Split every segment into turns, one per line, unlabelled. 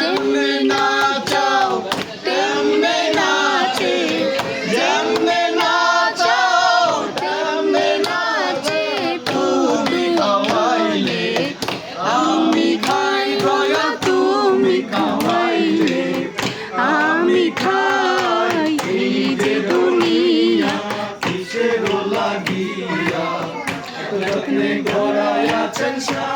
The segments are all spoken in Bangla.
যেমনে নাচাও, তেমনে নাচে। যেমনে নাচাও, তেমনে নাচে। তুমি খাওয়াইলে, আমি খাই দয়া তুমি খাওয়াইলে,
আমি খাই
এই যে দুনিয়া। কিসের লাগিয়া, যত্নে গড়াই আছেন এই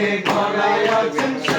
সে দাঁড়িয়া ঘরায় আছেন